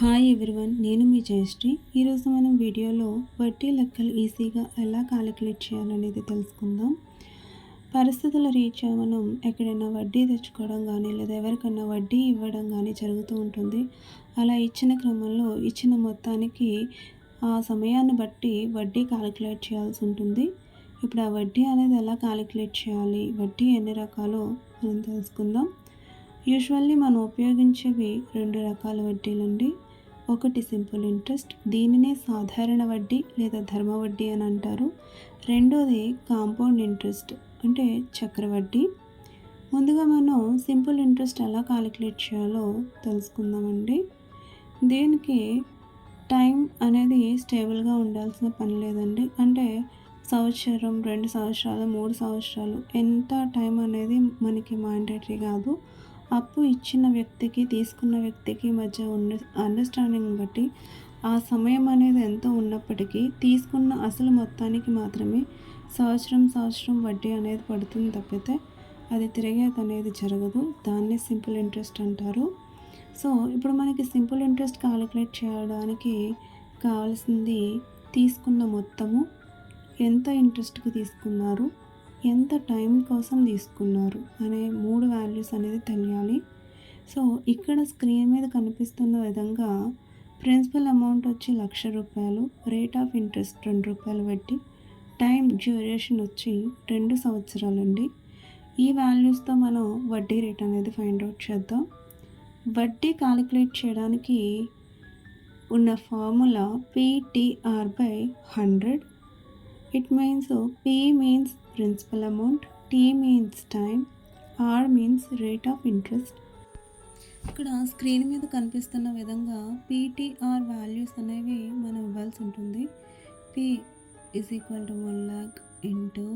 Hi everyone నేను మీ జయశ్రీ ఈరోజు మనం వీడియోలో వడ్డీ లెక్కలు ఈజీగా ఎలా క్యాలిక్యులేట్ చేయాలనేది తెలుసుకుందాం. పరిస్థితుల రీత్యా మనం ఎక్కడైనా వడ్డీ తెచ్చుకోవడం కానీ లేదా ఎవరికైనా వడ్డీ ఇవ్వడం కానీ జరుగుతూ ఉంటుంది. అలా ఇచ్చిన క్రమంలో ఇచ్చిన మొత్తానికి ఆ సమయాన్ని బట్టి వడ్డీ క్యాలిక్యులేట్ చేయాల్సి ఉంటుంది. ఇప్పుడు ఆ వడ్డీ అనేది ఎలా క్యాలిక్యులేట్ చేయాలి? వడ్డీ ఎన్ని రకాలో మనం తెలుసుకుందాం. యూజువల్లీ మనం ఉపయోగించేవి రెండు రకాల వడ్డీలండి. ఒకటి సింపుల్ ఇంట్రెస్ట్ దీనినే సాధారణ వడ్డీ లేదా ధర్మ వడ్డీ అని అంటారు. రెండోది కాంపౌండ్ ఇంట్రెస్ట్ అంటే చక్రవడ్డీ ముందుగా మనం సింపుల్ ఇంట్రెస్ట్ ఎలా కాలిక్యులేట్ చేయాలో తెలుసుకుందామండి. దీనికి టైం అనేది స్టేబుల్గా ఉండాల్సిన పని లేదండి. అంటే సంవత్సరం రెండు సంవత్సరాలు మూడు సంవత్సరాలు ఎంత టైం అనేది మనకి మాండేటరీ కాదు. అప్పు ఇచ్చిన వ్యక్తికి తీసుకున్న వ్యక్తికి మధ్య ఉన్న అండర్స్టాండింగ్ బట్టి ఆ సమయం అనేది ఎంతో ఉన్నప్పటికీ తీసుకున్న అసలు మొత్తానికి మాత్రమే సంవత్సరం సంవత్సరం వడ్డీ అనేది పడుతుంది తప్పితే అది తిరిగేది అనేది జరగదు. దాన్ని సింపుల్ ఇంట్రెస్ట్ అంటారు. సో ఇప్పుడు మనకి సింపుల్ ఇంట్రెస్ట్ క్యాలిక్యులేట్ చేయడానికి కావాల్సింది తీసుకున్న మొత్తము ఎంత ఇంట్రెస్ట్కి తీసుకున్నారు? ఎంత టైం కోసం తీసుకున్నారు అనే మూడు వాల్యూస్ అనేది తెలియాలి. సో ఇక్కడ స్క్రీన్ మీద కనిపిస్తున్న విధంగా ప్రిన్సిపల్ అమౌంట్ వచ్చి లక్ష రూపాయలు రేట్ ఆఫ్ ఇంట్రెస్ట్ రెండు రూపాయలు పెట్టి టైం డ్యూరేషన్ వచ్చి రెండు సంవత్సరాలండి. ఈ వాల్యూస్తో మనం వడ్డీ రేట్ అనేది ఫైండ్ అవుట్ చేద్దాం. వడ్డీ కాలిక్యులేట్ చేయడానికి ఉన్న formula PTR by hundred it means P means principal amount T means time, R means rate of interest ఇక్కడ స్క్రీన్ మీద కనిపిస్తున్న విధంగా పీటీఆర్ వాల్యూస్ అనేవి మనం ఇవ్వాల్సి ఉంటుంది. P is equal to one lakh into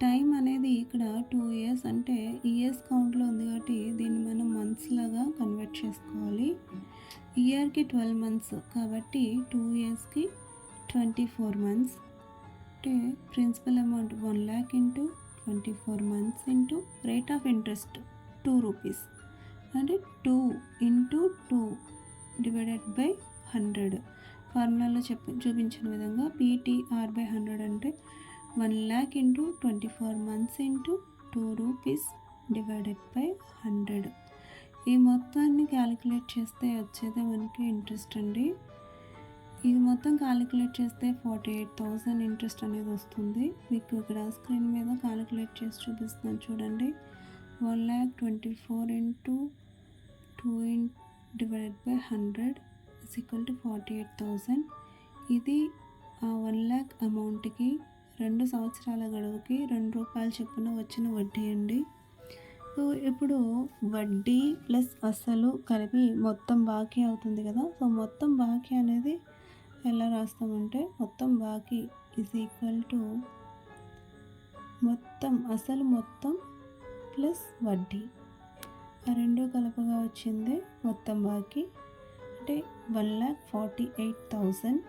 time అనేది ఇక్కడ టూ ఇయర్స్ అంటే ఇయర్స్ కౌంట్లో ఉంది కాబట్టి దీన్ని మనం మంత్స్ లాగా కన్వర్ట్ చేసుకోవాలి. ఇయర్కి ట్వెల్వ్ మంత్స్ కాబట్టి టూ ఇయర్స్కి ట్వంటీ ఫోర్ మంత్స్ అంటే principal amount one lakh into twenty four months into rate of interest two rupees అంటే two into two divided by hundred ఫార్ములాలో చెప్ చూపించిన విధంగా పీటీఆర్ బై హండ్రెడ్ అంటే one lakh into twenty four months into two rupees divided by hundred ఈ మొత్తాన్ని calculate చేస్తే వచ్చేదే మనకి ఇంట్రెస్ట్ అండి. ఇది మొత్తం క్యాలిక్యులేట్ చేస్తే ఫార్టీ ఎయిట్ థౌజండ్ ఇంట్రెస్ట్ అనేది వస్తుంది. మీకు ఇక్కడ స్క్రీన్ మీద క్యాలిక్యులేట్ చేసి చూపిస్తున్నాను చూడండి. One lakh twenty four into two in divided by hundred is equal to forty eight thousand ఇది ఆ వన్ ల్యాక్ అమౌంట్కి రెండు సంవత్సరాల గడువుకి రెండు రూపాయలు చొప్పున వచ్చిన వడ్డీ అండి. సో ఇప్పుడు వడ్డీ ప్లస్ అసలు కలిపి మొత్తం బాకీ అవుతుంది కదా. సో మొత్తం బాకీ అనేది ఎలా రాస్తామంటే మొత్తం బాకీ ఈజ్ ఈక్వల్ టు మొత్తం అసలు మొత్తం ప్లస్ వడ్డీ. ఆ రెండు కలపగా వచ్చింది మొత్తం బాకీ అంటే one lakh forty eight thousand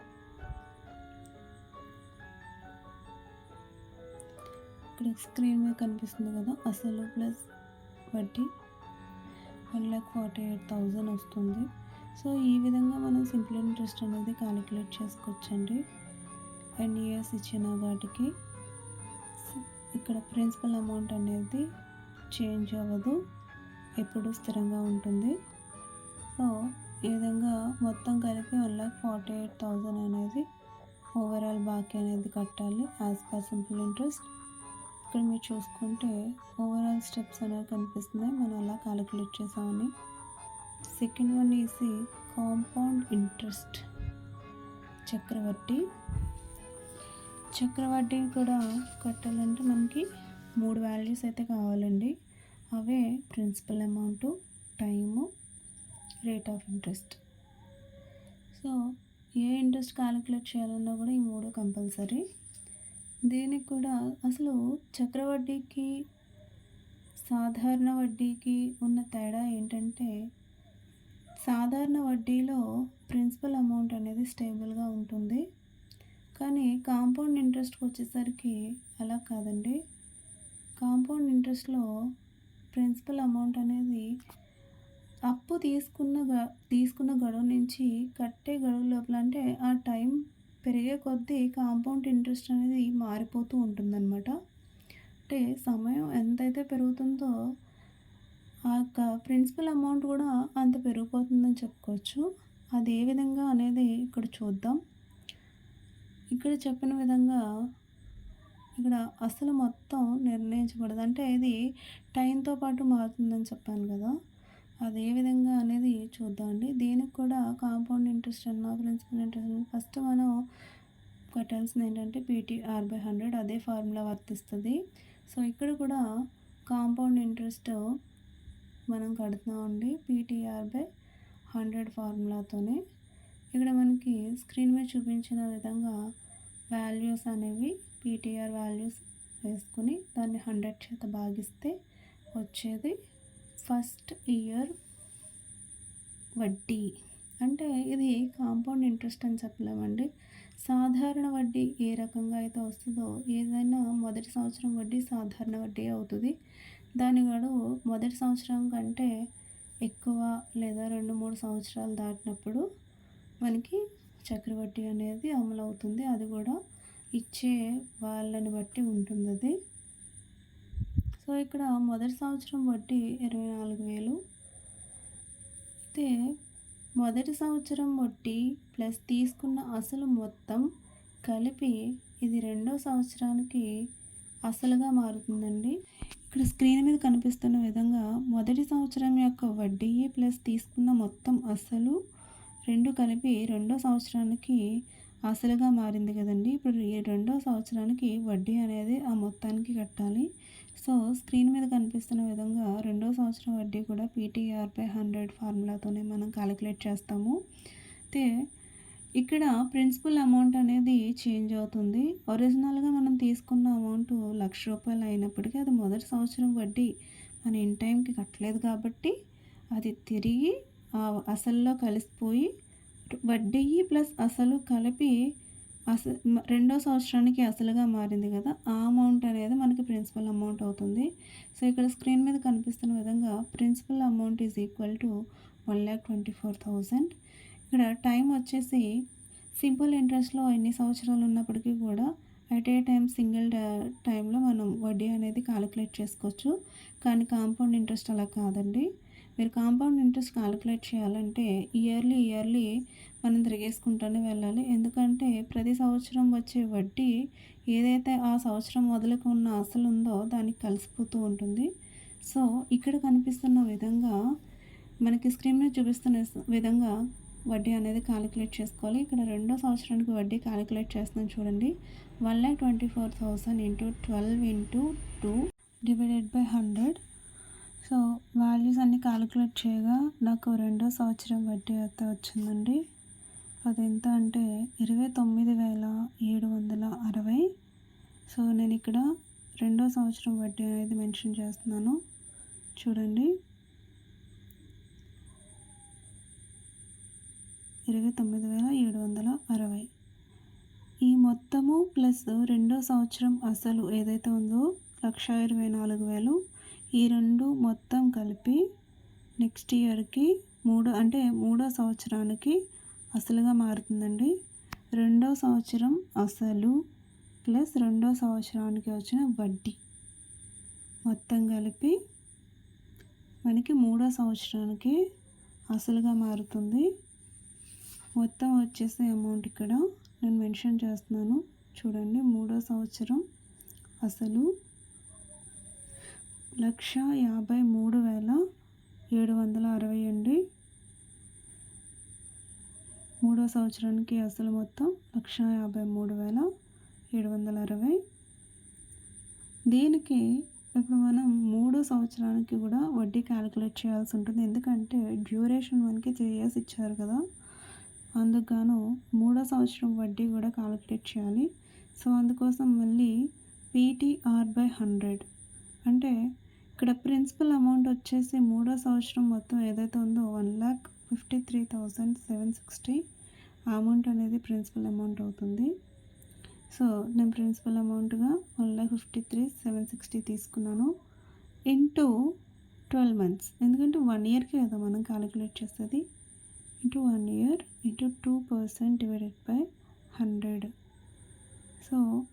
ఇక్కడ స్క్రీన్ మీద కనిపిస్తుంది కదా అసలు ప్లస్ వడ్డీ. One lakh forty eight thousand వస్తుంది. సో ఈ విధంగా మనం సింపుల్ ఇంట్రెస్ట్ అనేది క్యాలిక్యులేట్ చేసుకోవచ్చండి. టెన్ ఇయర్స్ ఇచ్చిన వాటికి ఇక్కడ ప్రిన్సిపల్ అమౌంట్ అనేది చేంజ్ అవ్వదు. ఎప్పుడు స్థిరంగా ఉంటుంది. సో ఈ విధంగా మొత్తం కలిపి one lakh forty eight thousand అనేది ఓవరాల్ బాకీ అనేది కట్టాలి యాజ్ పర్ సింపుల్ ఇంట్రెస్ట్ ఇక్కడ మీరు చూసుకుంటే ఓవరాల్ స్టెప్స్ అనేవి కనిపిస్తున్నాయి. మనం అలా క్యాలిక్యులేట్ చేసామని. Second one easy compound interest చక్రవడ్డీ చక్రవడ్డీని కూడా కట్టాలంటే మనకి మూడు వాల్యూస్ అయితే కావాలండి. అవే principal amount time rate of interest so a interest calculate చేయాలన్నా కూడా ఈ మూడు కంపల్సరీ దీనికి కూడా అసలు చక్రవడ్డీకి సాధారణ వడ్డీకి ఉన్న తేడా ఏంటంటే సాధారణ వడ్డీలో ప్రిన్సిపల్ అమౌంట్ అనేది స్టేబుల్గా ఉంటుంది. కానీ కాంపౌండ్ ఇంట్రెస్ట్కి వచ్చేసరికి అలా కాదండి. కాంపౌండ్ ఇంట్రెస్ట్లో ప్రిన్సిపల్ అమౌంట్ అనేది అప్పు తీసుకున్న గ తీసుకున్న గడువు నుంచి కట్టే గడువు లోపల అంటే ఆ టైం పెరిగే కొద్దీ కాంపౌండ్ ఇంట్రెస్ట్ అనేది మారిపోతూ ఉంటుందన్నమాట. అంటే సమయం ఎంతైతే పెరుగుతుందో ఆ యొక్క ప్రిన్సిపల్ అమౌంట్ కూడా అంత పెరిగిపోతుందని చెప్పుకోవచ్చు. అది ఏ విధంగా అనేది ఇక్కడ చూద్దాం. ఇక్కడ చెప్పిన విధంగా ఇక్కడ అసలు మొత్తం నిర్ణయించబడదు. అంటే ఇది టైంతో పాటు మారుతుందని చెప్పాను కదా. అది ఏ విధంగా అనేది చూద్దామండి. దీనికి కూడా కాంపౌండ్ ఇంట్రెస్ట్ అన్న ప్రిన్సిపల్ ఇంట్రెస్ట్ అన్న ఫస్ట్ మనం కట్టాల్సింది ఏంటంటే పీటీఆర్ బై హండ్రెడ్ అదే ఫార్ములా వర్తిస్తుంది. సో ఇక్కడ కూడా కాంపౌండ్ ఇంట్రెస్ట్ మనం కడుతున్నామండి పీటీఆర్ బై హండ్రెడ్ ఫార్ములాతోనే. ఇక్కడ మనకి స్క్రీన్ మీద చూపించిన విధంగా వాల్యూస్ అనేవి పీటీఆర్ వాల్యూస్ వేసుకుని దాన్ని హండ్రెడ్ చేత భాగిస్తే వచ్చేది ఫస్ట్ ఇయర్ వడ్డీ. అంటే ఇది కాంపౌండ్ ఇంట్రెస్ట్ అని చెప్పలేమండి. సాధారణ వడ్డీ ఏ రకంగా అయితే వస్తుందో ఏదైనా మొదటి సంవత్సరం వడ్డీ సాధారణ వడ్డీ అవుతుంది. దాని గడువు మొదటి సంవత్సరం కంటే ఎక్కువ లేదా రెండు మూడు సంవత్సరాలు దాటినప్పుడు మనకి చక్రవడ్డీ అనేది అమలు అవుతుంది అది కూడా ఇచ్చే వాళ్ళని బట్టి ఉంటుంది అది. సో ఇక్కడ మొదటి సంవత్సరం వడ్డీ ఇరవై నాలుగు వేలు. అయితే మొదటి సంవత్సరం వడ్డీ ప్లస్ తీసుకున్న అసలు మొత్తం కలిపి ఇది రెండో సంవత్సరానికి అసలుగా మారుతుందండి. ఇక్కడ స్క్రీన్ మీద కనిపిస్తున్న విధంగా మొదటి సంవత్సరం యొక్క వడ్డీ ప్లస్ తీసుకున్న మొత్తం అసలు రెండు కలిపి రెండో సంవత్సరానికి అసలుగా మారింది కదండి. ఇప్పుడు ఈ రెండో సంవత్సరానికి వడ్డీ అనేది ఆ మొత్తానికి కట్టాలి. సో స్క్రీన్ మీద కనిపిస్తున్న విధంగా రెండో సంవత్సరం వడ్డీ కూడా పీటీఆర్ బై హండ్రెడ్ ఫార్ములాతోనే మనం క్యాలిక్యులేట్ చేస్తాము. అయితే ఇక్కడ ప్రిన్సిపల్ అమౌంట్ అనేది చేంజ్ అవుతుంది. ఒరిజినల్గా మనం తీసుకున్న అమౌంట్ లక్ష రూపాయలు అయినప్పటికీ అది మొదటి సంవత్సరం వడ్డీ. మన ఇన్ టైంకి కట్టలేదు కాబట్టి అది తిరిగి అసల్లో కలిసిపోయి వడ్డీ ప్లస్ అసలు కలిపి అస రెండో సంవత్సరానికి అసలుగా మారింది కదా ఆ అమౌంట్ అనేది మనకి ప్రిన్సిపల్ అమౌంట్ అవుతుంది. సో ఇక్కడ స్క్రీన్ మీద కనిపిస్తున్న విధంగా principal amount is equal to one lakh twenty four thousand ఇక్కడ టైం వచ్చేసి సింపుల్ ఇంట్రెస్ట్లో ఎన్ని సంవత్సరాలు ఉన్నప్పటికీ కూడా అట్ ఏ టైం సింగిల్ టైంలో మనం వడ్డీ అనేది కాలిక్యులేట్ చేసుకోవచ్చు. కానీ కాంపౌండ్ ఇంట్రెస్ట్ అలా కాదండి. మీరు కాంపౌండ్ ఇంట్రెస్ట్ కాలిక్యులేట్ చేయాలంటే ఇయర్లీ ఇయర్లీ మనం తిరిగేసుకుంటూనే వెళ్ళాలి. ఎందుకంటే ప్రతి సంవత్సరం వచ్చే వడ్డీ ఏదైతే ఆ సంవత్సరం మొదలుకు ఉన్న అసలు ఉందో దానికి కలిసిపోతూ ఉంటుంది. సో ఇక్కడ కనిపిస్తున్న విధంగా మనకి స్క్రీన్ మీద చూపిస్తున్న విధంగా వడ్డీ అనేది క్యాలిక్యులేట్ చేసుకోవాలి. ఇక్కడ రెండో సంవత్సరానికి వడ్డీ క్యాలిక్యులేట్ చేస్తున్నాను చూడండి. One lakh twenty four thousand into twelve into two divided by hundred so values అన్నీ క్యాలిక్యులేట్ చేయగా నాకు రెండో సంవత్సరం వడ్డీ అయితే వచ్చిందండి. అది ఎంత అంటే ఇరవై తొమ్మిది వేల ఏడు వందల అరవై. సో నేను ఇక్కడ రెండో సంవత్సరం వడ్డీ అనేది మెన్షన్ చేస్తున్నాను. చూడండి. ఇరవై తొమ్మిది వేల ఏడు వందల అరవై. ఈ మొత్తము ప్లస్ రెండో సంవత్సరం అసలు ఏదైతే ఉందో లక్ష ఇరవై నాలుగు వేలు. ఈ రెండు మొత్తం కలిపి నెక్స్ట్ ఇయర్కి మూడు అంటే మూడో సంవత్సరానికి అసలుగా మారుతుందండి. రెండో సంవత్సరం అసలు ప్లస్ రెండో సంవత్సరానికి వచ్చిన వడ్డీ. మొత్తం కలిపి మనకి మూడో సంవత్సరానికి అసలుగా మారుతుంది. మొత్తం వచ్చేసే అమౌంట్ ఇక్కడ నేను మెన్షన్ చేస్తున్నాను. చూడండి మూడో సంవత్సరం అసలు లక్ష యాభై మూడు వేల ఏడు వందల అరవై అండి. మూడో సంవత్సరానికి అసలు మొత్తం లక్ష యాభై మూడు వేల ఏడు వందల అరవై. దీనికి ఇప్పుడు మనం మూడో సంవత్సరానికి కూడా వడ్డీ క్యాలిక్యులేట్ చేయాల్సి ఉంటుంది. ఎందుకంటే డ్యూరేషన్ మనకి త్రీ ఇయర్స్ ఇచ్చారు కదా. అందుకు మూడో సంవత్సరం వడ్డీ కూడా కాలిక్యులేట్ చేయాలి. సో అందుకోసం మళ్ళీ పీటీఆర్ బై హండ్రెడ్ అంటే ఇక్కడ ప్రిన్సిపల్ అమౌంట్ వచ్చేసి మూడో సంవత్సరం మొత్తం ఏదైతే ఉందో one lakh fifty three thousand seven sixty amount అనేది ప్రిన్సిపల్ అమౌంట్ అవుతుంది. సో నేను principal అమౌంట్గా one lakh fifty three seven sixty తీసుకున్నాను ఇంటూ ట్వెల్వ్ మంత్స్ ఎందుకంటే వన్ ఇయర్కి కదా మనం క్యాలిక్యులేట్ చేస్తుంది into one year into two percent divided by hundred so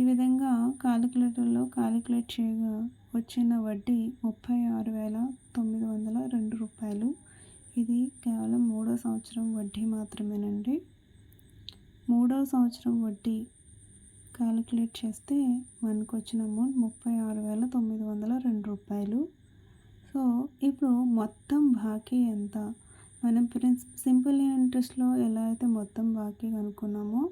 ఈ విధంగా కాలిక్యులేటర్లో కాలిక్యులేట్ చేయగా వచ్చిన వడ్డీ ముప్పై ఆరు వేల తొమ్మిది వందల రెండు రూపాయలు. ఇది కేవలం మూడో సంవత్సరం వడ్డీ మాత్రమేనండి. మూడో సంవత్సరం వడ్డీ కాలిక్యులేట్ చేస్తే మనకు వచ్చిన అమౌంట్ ముప్పై ఆరు వేల తొమ్మిది వందల రెండు రూపాయలు. సో ఇప్పుడు మొత్తం బాకీ ఎంత? మనం ప్రిన్స్ సింపుల్ ఇంట్రెస్ట్లో ఎలా అయితే మొత్తం బాకీ కనుక్కున్నామో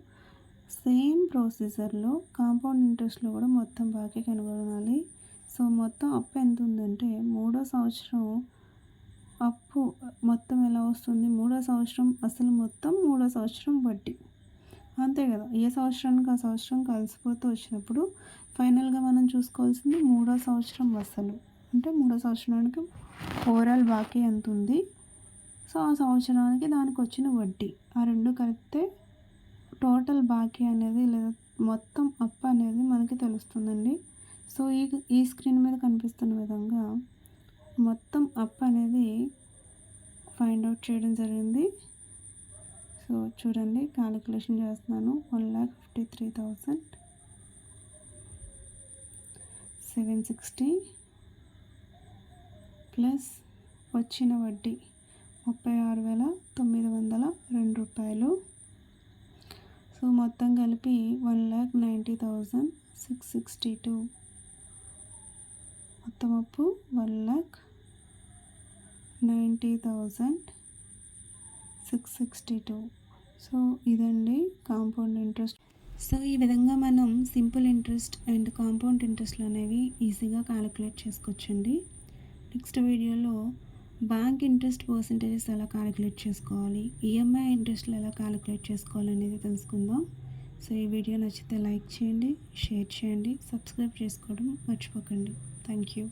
సేమ్ ప్రొసీజర్లో కాంపౌండ్ ఇంట్రెస్ట్లో కూడా మొత్తం బాకీ కనుగొనాలి. సో మొత్తం అప్పు ఎంత ఉందంటే మూడో సంవత్సరం అప్పు మొత్తం ఎలా వస్తుంది? మూడో సంవత్సరం అసలు మొత్తం మూడో సంవత్సరం వడ్డీ. అంతే కదా? ఏ సంవత్సరానికి ఆ సంవత్సరం కలిసిపోతూ వచ్చినప్పుడు ఫైనల్గా మనం చూసుకోవాల్సింది మూడో సంవత్సరం అసలు. అంటే మూడో సంవత్సరానికి ఓవరాల్ బాకీ ఎంత ఉంది? సో ఆ సంవత్సరానికి దానికి వచ్చిన వడ్డీ. ఆ రెండు కలిపితే టోటల్ బాకీ అనేది లేదా మొత్తం అప్ అనేది మనకి తెలుస్తుందండి. సో ఈ ఈ స్క్రీన్ మీద కనిపిస్తున్న విధంగా మొత్తం అప్ అనేది ఫైండ్ అవుట్ చేయడం జరిగింది. సో చూడండి క్యాలిక్యులేషన్ చేస్తున్నాను. One lakh fifty three thousand seven sixty plus వచ్చిన వడ్డీ. ముప్పై ఆరు వేల తొమ్మిది వందల రెండు రూపాయలు. సో మొత్తం కలిపి one lakh ninety thousand six sixty two. మొత్తం అప్పు one lakh ninety thousand six sixty two. So ఇదండి కాంపౌండ్ ఇంట్రెస్ట్. సో ఈ విధంగా మనం సింపుల్ ఇంట్రెస్ట్ అండ్ కాంపౌండ్ ఇంట్రెస్ట్లు అనేవి ఈజీగా క్యాలిక్యులేట్ చేసుకోవచ్చండి. నెక్స్ట్ వీడియోలో బ్యాంక్ ఇంట్రెస్ట్ పర్సంటేజెస్ ఎలా క్యాలిక్యులేట్ చేసుకోవాలి? ఈఎంఐ ఇంట్రెస్ట్లు ఎలా క్యాలిక్యులేట్ చేసుకోవాలి అనేది తెలుసుకుందాం. సో ఈ వీడియో నచ్చితే లైక్ చేయండి షేర్ చేయండి సబ్స్క్రైబ్ చేసుకోవడం మర్చిపోకండి. Thank you